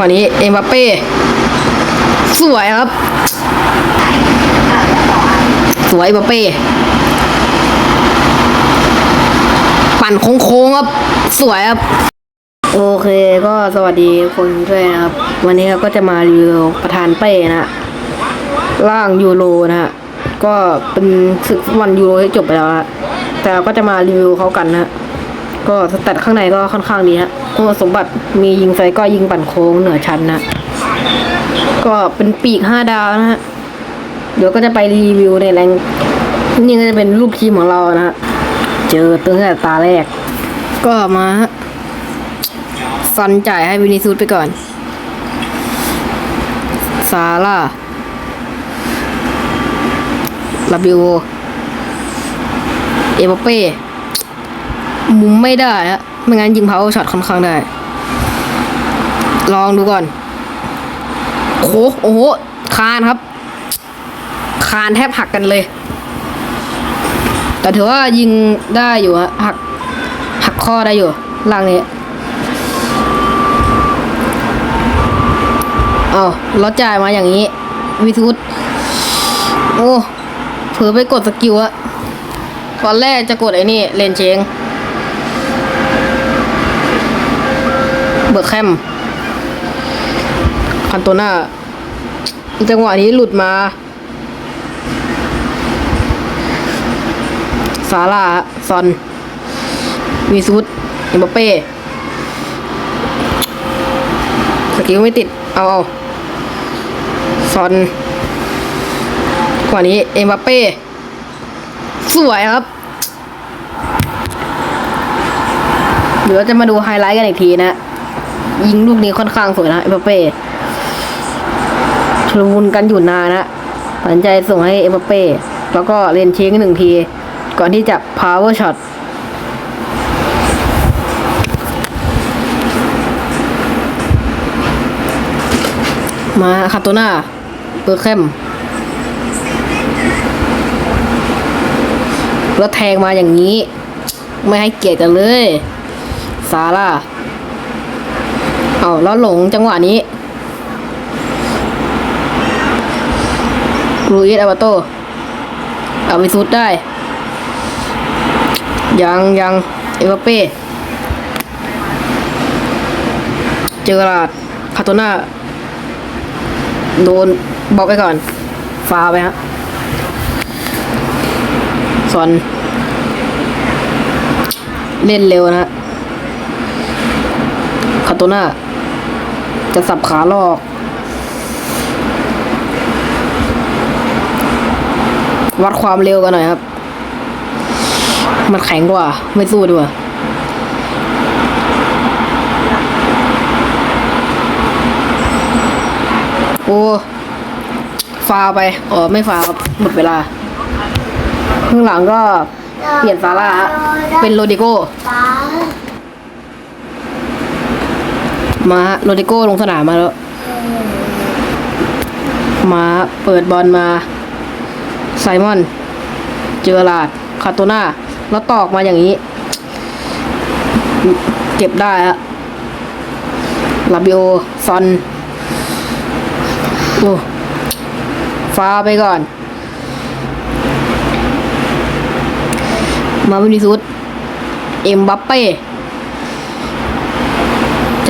ว่านี้เอ็มบัปเป้ สวยครับ สวยเอ็มบัปเป้ปั่นโค้งๆครับ สวยครับ โอเคก็สวัสดีคนด้วยนะครับ วันนี้เราก็จะมารีวิวประธานเป้นะฮะร่างยูโรนะฮะก็เป็นศึกฟุตบอลยูโรที่จบไปแล้วฮะแต่เราก็จะมารีวิวเขากันนะฮะ ก็สแตทข้างในก็ค่อนข้างดีฮะคุณสมบัติมียิงไฟก็ยิงปั่นโค้งเหนือชั้นนะก็เป็นปีกห้าดาวนะฮะ เดี๋ยวก็จะไปรีวิวในแรงนี่ก็จะเป็นรูปทีมของเรานะฮะ เจอตั้งแต่ตาแรก ก็มาซันจ่ายให้วินิซูสไปก่อน ซาร่าลาบิโอ เอเบเป้ มุมไม่ได้ฮะไม่งั้นยิงพาวเวอร์ช็อตค่อนข้างได้ ลองดูก่อนโอ้โหโอ้โหคานครับ คานแทบหักกันเลย แต่ถือว่ายิงได้อยู่ฮะหักหักข้อได้อยู่ล่างนี้เอาเราจ่ายมาอย่างนี้ วิทูตโอ้เผลอไปกดสกิลอะตอนแรกจะกดไอ้นี่เลนเชง เบิร์แคมคันโตน่าจังหวะนี้หลุดมา ซาร่าซอน วีซูดเอ็มบัปเป้สกิลไม่ติด เอาเอาซอน กว่านี้เอ็มบัปเป้ สวยครับเดี๋ยวจะมาดูไฮไลท์กันอีกทีนะ ยิงลูกนี้ค่อนข้างสวยนะเอ็มบัปเป้ชุลมุนกันอยู่นานนะตัดสินใจส่งให้เอ็มบัปเป้แล้วก็เรียนเชงหนึ่งที ก่อนที่จะ power shot มาคาโตนาเบอร์แคมแล้วแทงมาอย่างนี้ ไม่ให้เกียรติกันเลย ซาร่า เอาแล้วหลงจังหวะนี้ลูอิสอาบาโตเอาไปสุดได้ ยังยังเอเวเป้เจอราดคาโตนาโดนบอกไปก่อนฟาไปฮะสอน เล่นเร็วนะคาโตนา จะสับขาลอกวัดความเร็วกันหน่อยครับ มันแข็งกว่า ไม่สู้ดีกว่า โอ้ ฟาไปอ๋อไม่ฟาครับ หมดเวลา ข้างหลังก็เปลี่ยนซาร่าเป็นโรดิโก้ มาโรดิโก้ลงสนามมาแล้ว มาเปิดบอลมา ไซมอน เจอลาดคาโตนาแล้วตอกมาอย่างนี้ เก็บได้ฮะลาบิโอซอนโอ้ฟ้าไปก่อน มาวินิสุดเอ็มบัปเป้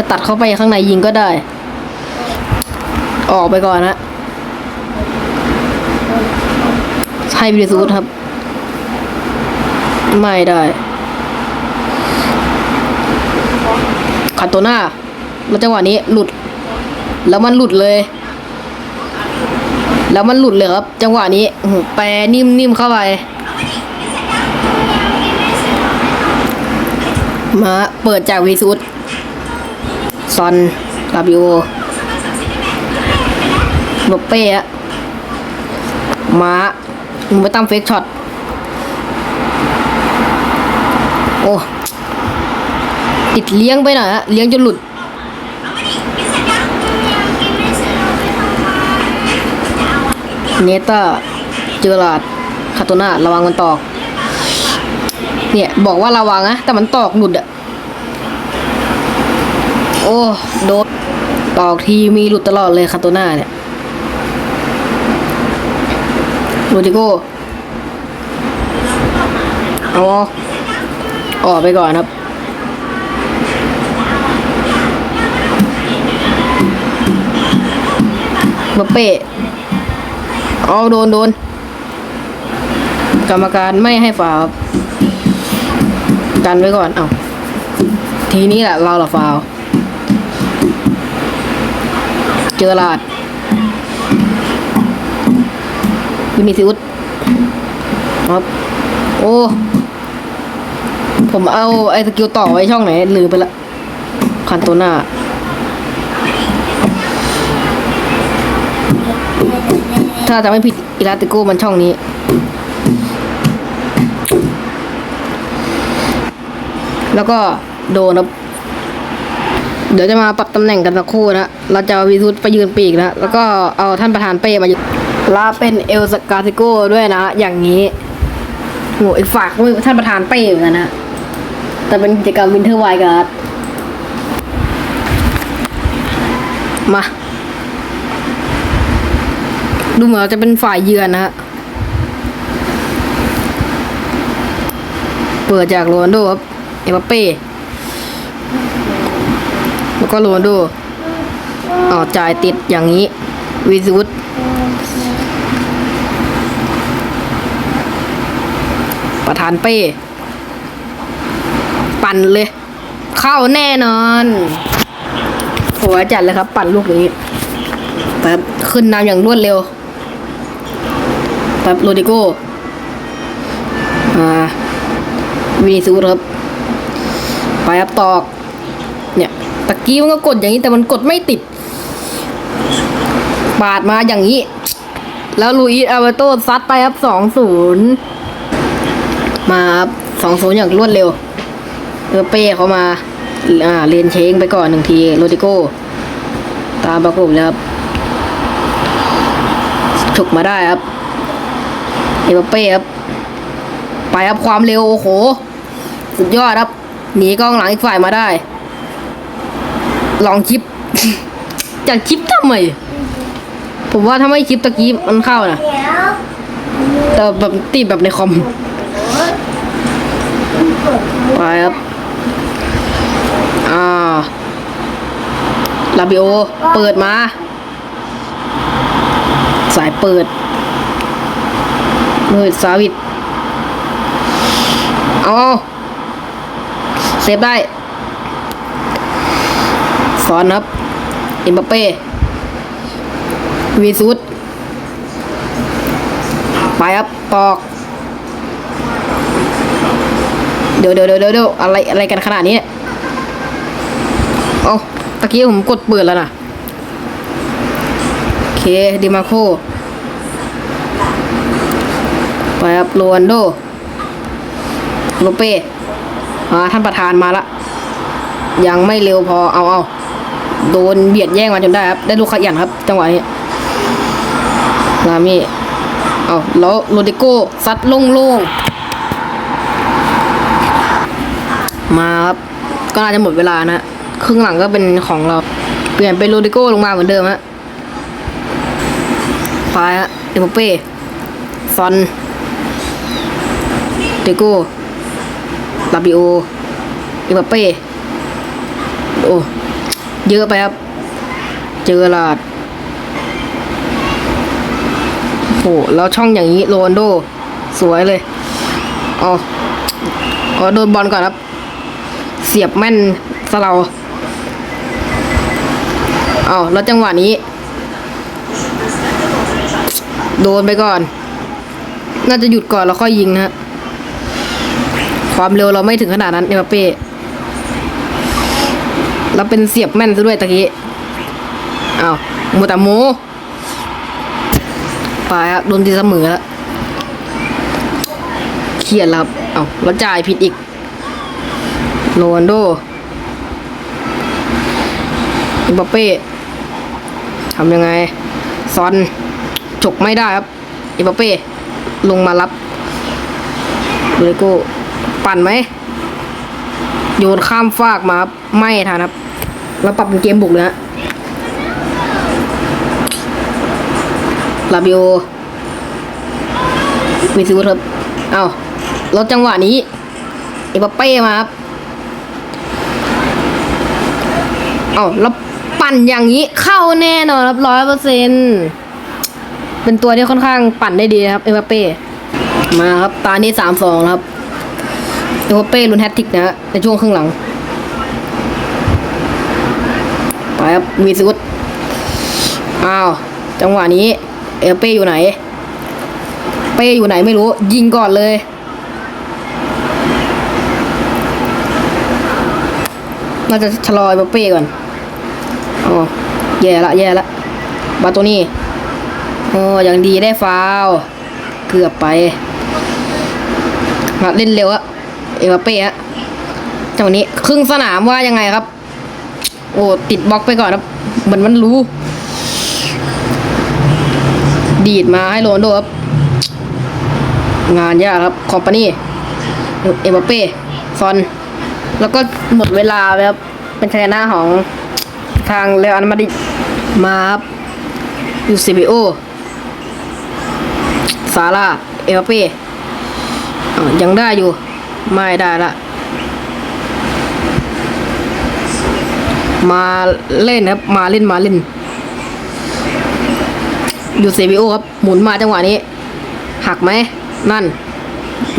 จะตัดเข้าไปข้างในยิงก็ได้ ออกไปก่อนนะให้วินิสุดครับ ไม่ได้คาโตน่าแล้วจังหวะนี้หลุด แล้วมันหลุดเลย แล้วมันหลุดเลยครับ จังหวะนี้แปรนิ่มๆเข้าไปมาเปิดจากวีซูด ซอนลาบิโอโบเป้อะมามึงไปตั้มเฟกช็อต โอ้ติดเลี้ยงไปหน่อยฮะ เลี้ยงจนหลุด เนต้าเจอราดคาโตนาระวังมันตอก เนี่ย บอกว่าระวังนะ แต่มันตอกหลุดอะ อ้โดนออกทีมีหลุดตลอดเลยคาโตน่าเนี่ยโรดิโก้เอาออกอไปก่อนครับมาเปะเอาโดนโดน กรรมการไม่ให้ฟาวกันไว้ก่อน เอาทีนี้แหละเราละฟาวล์ เจอลาดวินิซิอุสครับโอ้ ผมเอาไอ้สกิลต่อไว้ช่องไหนลืมไปละคันโตน่าถ้าจะไม่ผิดอิลาติโกมันช่องนี้แล้วก็โดนครับ เดี๋ยวจะมาปรับตำแหน่งกันสักครู่นะ เราจะเอาวีทุตไปยืนปีกนะ แล้วก็เอาท่านประธานเป้มายืนลาเป็นเอลสกาติโก้ด้วยนะ อย่างนี้โหอีกฝากท่านประธานเป้เหมือนกันนะ แต่เป็นกิจกรรมวินเทอร์ไวกันมา ดูเหมือนจะเป็นฝ่ายเยือนนะฮะ เปิดจากโรนโดครับ เอ็มบัปเป้ แล้วก็โรนลโดอ๋อจ่ายติดอย่างนี้ วิสวุตประธานเป้ ปั่นเลย เข้าแน่นอนหัวจัดเลยครับ ปั่นลูกนี้แบบขึ้นนำอย่างรวดเร็วแบบโรดิโก้วินิซูสครับ ไปครับตอก เนี่ย ตะกี้มันก็กดอย่างนี้แต่มันกดไม่ติด ปาดมาอย่างนี้ แล้วลูอิสอาเวโต้ซัดไปครับสองศูนย์มาครับสองศูนย์อย่างรวดเร็วเออเป้เขามาอ่าเรียนเชงไปก่อนหนึ่งทีโรดิโก้ ตามประกบเลยครับฉุกมาได้ครับเอ็มบัปเป้ครับไปครับความเร็วโอ้โห สุดยอดครับหนีกองหลังอีกฝ่ายมาได้ ลองชิป จากชิปทำไมผมว่าถ้าไม่ชิปตะกี้มันเข้านะแต่แบบติดแบบในคอมไปครับอ่าลาบิโอ เปิดมา สายเปิดมือสาวิต เอาเอาเซฟได้ สอนครับเอ็มบัปเป้วีซูดไปครับตอก เดี๋ยวเดี๋ยวเดี๋ยวเดี๋ยวอะไรอะไรกันขนาดนี้เอาตะกี้ผมกดเปิดแล้วนะโอเคดิมาโคไปครับโรนโดโลเป้มาท่านประธานมาละ ยังไม่เร็วพอเอาเอา โดนเบียดแย่งมาจนได้ครับ ได้ลูกขยันครับ จังหวะนี้ลามี่เอาแล้วโรดิโก้ซัดโล่งๆ มาครับ ก็น่าจะหมดเวลานะครึ่งหลังก็เป็นของเรา เปลี่ยนเป็นโรดิโก้ลงมาเหมือนเดิมฮะไปฮะเอมเป้ซอนเดโก้ลาบิโอเอ็มเป้โอ้ เยอะไปครับ เจอลาดโอ้แล้วช่องอย่างนี้โรนโด สวยเลยอ๋ออ๋อโดนบอลก่อนครับ เสียบแม่นสเราเอาแล้วจังหวะนี้ โดนไปก่อน น่าจะหยุดก่อนแล้วค่อยยิงนะ ความเร็วเราไม่ถึงขนาดนั้นเอเป้ เราเป็นเสียบแม่นซะด้วยตะกี้อ้าวมูตามูไปครับโดนตีเสมอแล้วเครียดแล้วครับเอ้าแล้วจ่ายผิดอีกโรนโดอ็มบัปเป้ทำยังไง ซอนฉกไม่ได้ครับอ็มบัปเป้ลงมารับเลโก้ปั่นไหมโยนข้ามฟากมาครับไม่ทันครับ เราปรับเป็นเกมบุกนะลาบิโอวีซิวุฒครับ เอาลดจังหวะนี้ เอปเป้มาครับ เอาเราปั่นอย่างนี้เข้าแน่นอนรับร้อยเปอร์เซ็นเป็นตัวที่ค่อนข้างปั่นได้ดีครับ เอปเป้มาครับ ตานี้สามสองครับ เอปเป้ลุนแฮตติกนะในช่วงครึ่งหลัง ครับวีซุดอ้าว จังหวะนี้ เอเป้อยู่ไหน เป้อยู่ไหนไม่รู้ ยิงก่อนเลยน่าจะชะลอเปเป้ก่อนอ๋อแย่ละแย่ละบาโตนี่โอ้ยังดีได้ฟาวเกือบไปมาเล่นเร็วอะเอเป้อะจังหวะนี้ครึ่งสนามว่ายังไงครับ โอ้ติดบล็อกไปก่อนครับเหมือนมันรู้ ดีดมาให้โรนโดครับ งานยากครับคอมปานี่เอมบัปเป้ซอน แล้วก็หมดเวลาไปครับเป็นชัยชนะของทางเรอัลมาดริดมาครับยูซิบิโอซาร่าเอมบัปเป้ยังได้อยู่ ไม่ได้ละ มาเล่นครับ มาเล่นมาเล่น อยู่เซบิโอครับ หมุนมาจังหวะนี้ หักไหม นั่น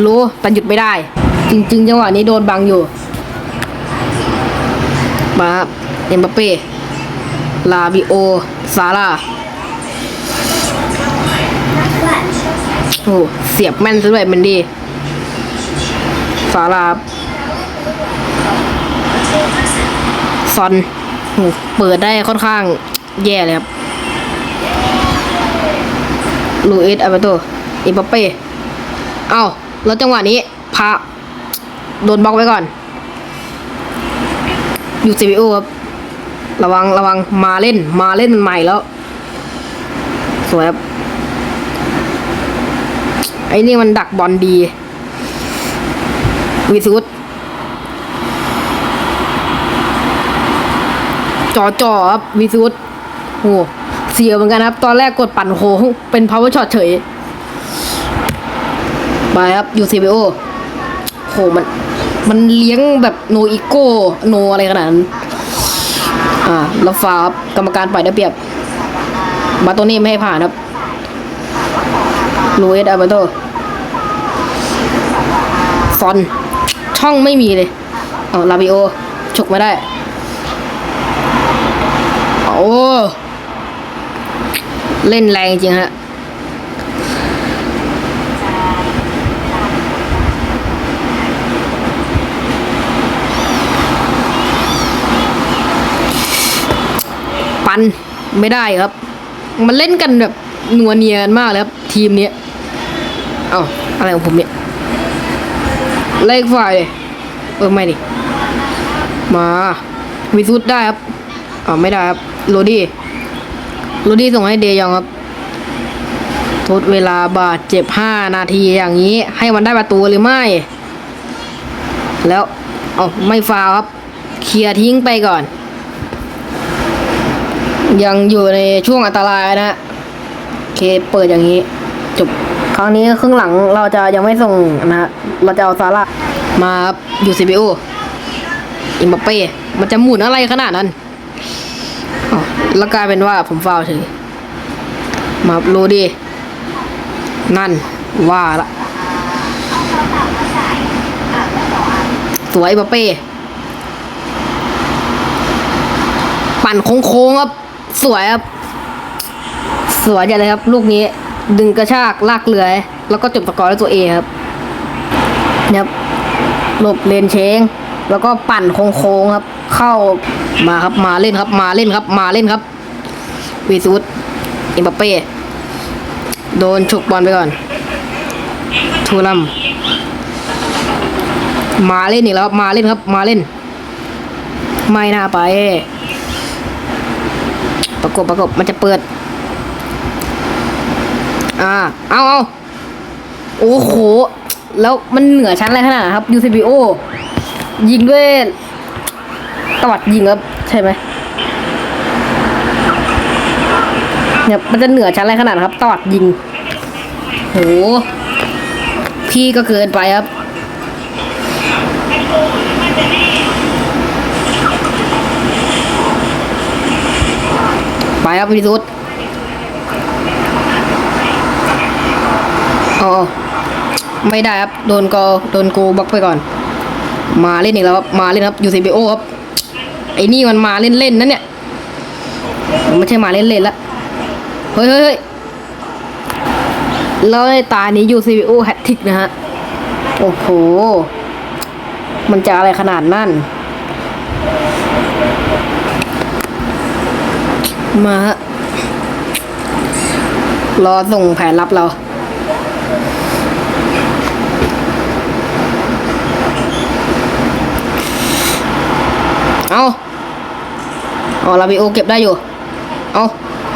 รู้แต่หยุดไม่ได้ จริง ๆ จังหวะนี้โดนบังอยู่ มาครับ เอ็มบัปเป้ ลาบิโอ ซาร่าโอ้เสียบแม่นซะด้วยเมนดี ซาร่าครับ ซอนโอ้เปิดได้ค่อนข้างแย่เลยครับลูอิสอาเบโตอ็มบัปเป้เอ้าแล้วจังหวะนี้พาโดนบล็อกไว้ก่อนอยู่ซีบีโอครับ ระวังระวังมาเล่นมาเล่นมันใหม่แล้ว สวยครับ ไอ้นี่มันดักบอลดี วิสุด จอจอครับวิสุดโอ้เสียเหมือนกันครับ ตอนแรกกดปั่นโค้งเป็น power shot เฉย ไปครับ UCBO โอโหมัน มันเลี้ยงแบบโนอีโก้โนอะไรขนาดนั้น อ่าแล้วฟาครับกรรมการปล่อยได้เปรียบ บาโตนี่ไม่ให้ผ่านครับลูเอสอาบาโตฟอน ช่องไม่มีเลย เอาลาบิโอ ฉกไม่ได้ โอ้ เล่นแรงจริงฮะ ปันไม่ได้ครับ มันเล่นกันแบบนัวเนียนมากเลยครับทีมเนี้ย เอ้าอะไรของผมเนี่ย เลขฝ่ายเลยเออไม่ดิ มา วิสุดได้ครับอ๋อไม่ได้ครับ โรดี้โรดี้ส่งให้เดยองครับทดเวลาบาดเจ็บห้านาทีอย่างนี้ ให้มันได้ประตูหรือไม่ แล้วเอาไม่ฟาวครับ เคลียร์ทิ้งไปก่อน ยังอยู่ในช่วงอันตรายนะเคเปิดอย่างนี้ จบ ครั้งนี้ครึ่งหลังเราจะยังไม่ส่งนะ เราจะเอาซาร่ามาอยู่ซีบีโออิมบัปเป้ มันจะหมุนอะไรขนาดนั้น แล้วกลายเป็นว่าผมฟาวเฉยมาโรดี นั่นว่าละสวยบัปเป้ ปั่นโค้งๆครับ สวยครับ สวยจังเลยครับ ลูกนี้ ดึงกระชากลากเรือแล้วก็จบสกอร์ด้วยตัวเองครับเนี่ยครับหลบเลนเชง แล้วก็ปั่นโค้งๆครับ เข้า มาครับมาเล่นครับ มาเล่นครับ มาเล่นครับวีซูดอิมบัปเป้โดนฉกบอลไปก่อน ทูลัมมาเล่นอีกแล้วครับมาเล่นครับ มาเล่น ไม่น่าไป ประกบประกบมันจะเปิด อ่า เอาเอาโอ้โห แล้วมันเหนือชั้นอะไรขนาดนั้นครับ UCBO ยิงด้วยตวัดยิงครับ ใช่ไหมเนี่ยมันจะเหนือชั้นอะไรขนาดนะครับ ตอดยิงโหพี่ก็เกินไปครับไปครับพี่สุดอ๋อไม่ได้ครับ โดนกอโดนกูบล็อกไปก่อน มาเล่นอีกแล้วครับ มาเล่นครับยูซีบีโอครับ ไอ้นี่มันมาเล่นๆนะเนี่ยมันไม่ใช่มาเล่นเล่นๆละเฮ้ยเฮ้ยเฮ้ยแล้วในตานี้ยูซีบีโอแฮตทิกนะฮะ โอ้โห มันจะอะไรขนาดนั้นมาฮะรอส่งแผนลับเรา เอาเอาลาบิโอเก็บได้อยู่ เอา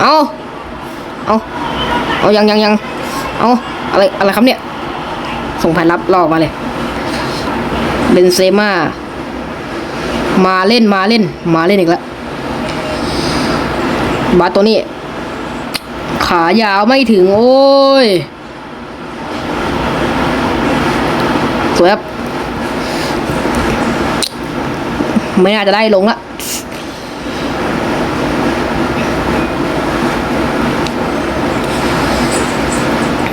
เอาเอาเอายังยังยังเอาอะไรอะไรครับเนี่ย ส่งแผนลับรอกมาเลยเบนเซม่ามาเล่นมาเล่น มาเล่นอีกแล้วบาตัวนี้ ขายาวไม่ถึง โอ้ย สวยครับ ไม่น่าจะได้ลงละ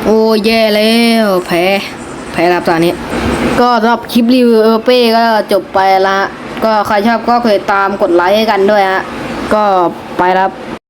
โอ้ยแย่แล้วแพ้แพ้รับตอนนี้ ก็สำหรับคลิปรีวิวเอเป้ก็จบไปละ ก็ใครชอบก็เคยตามกดไลค์ให้กันด้วยฮะ ก็ไปล้วครับ